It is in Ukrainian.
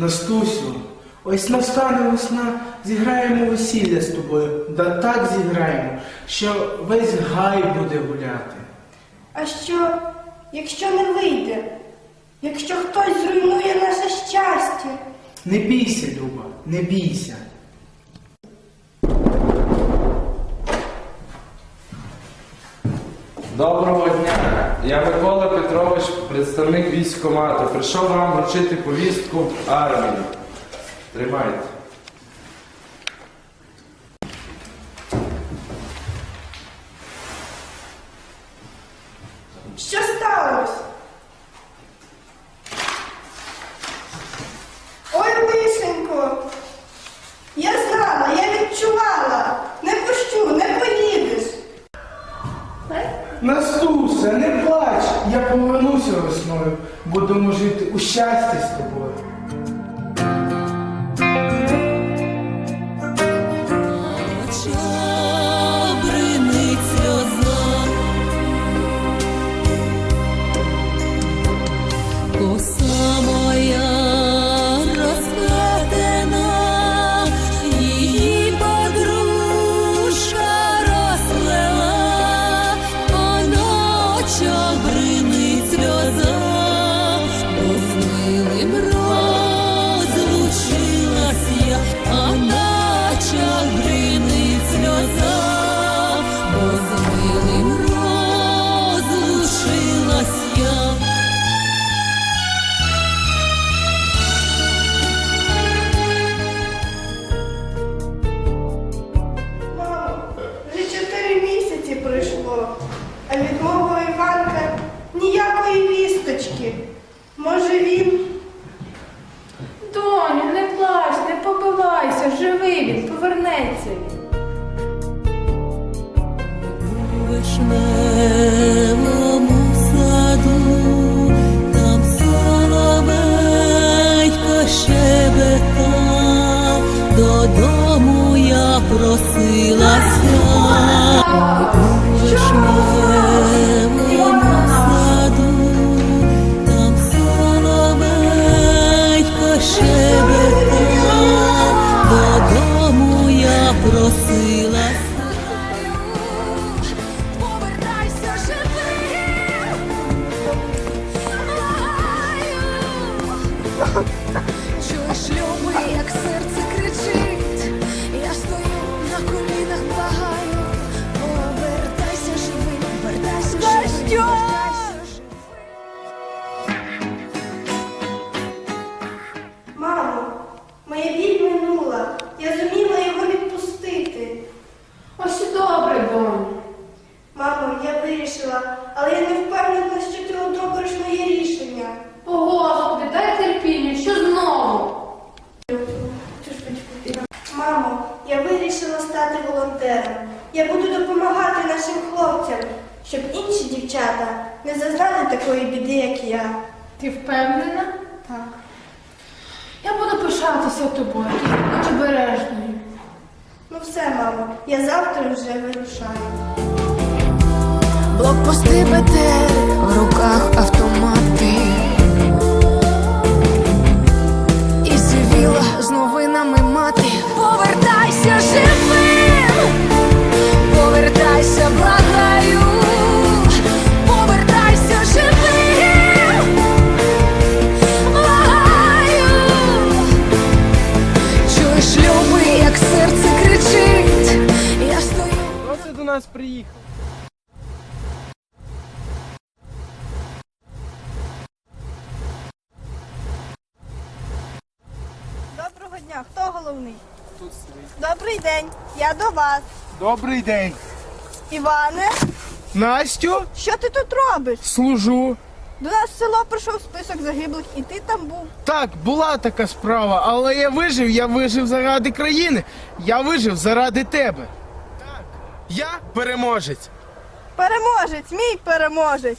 Настусю, ось настане весна, зіграємо весілля з тобою, да так зіграємо, що весь гай буде гуляти. А що, якщо не вийде? Якщо хтось зруйнує наше щастя? Не бійся, Люба, не бійся. Доброго дня! Я Микола Петрович, представник військкомату. Прийшов вам вручити повістку армії. Тримайте. Що сталося? Ой, лисенько, я знала, я відчувала. Не пущу, не поїдеш. Настуся, не плач, я повернуся весною, будемо жити у щасті з тобою. Бринить Чуєш, любий, як серце кричить, волонтером. Я буду допомагати нашим хлопцям, щоб інші дівчата не зазнали такої біди, як я. Ти впевнена? Так. Я буду пишатися тобою, ти будь обережною. Ну все, мамо, я завтра вже вирушаю. Блокпости БТР, в руках автомати. Приїхав? Доброго дня, хто головний? Тут Добрий день, я до вас. Добрий день. Іване, Настю, що ти тут робиш? служу. До нас в село прийшов список загиблих, і ти там був. Так, була така справа, але я вижив, я вижив заради країни. Я вижив заради тебе. Я переможець. Переможець, мій переможець.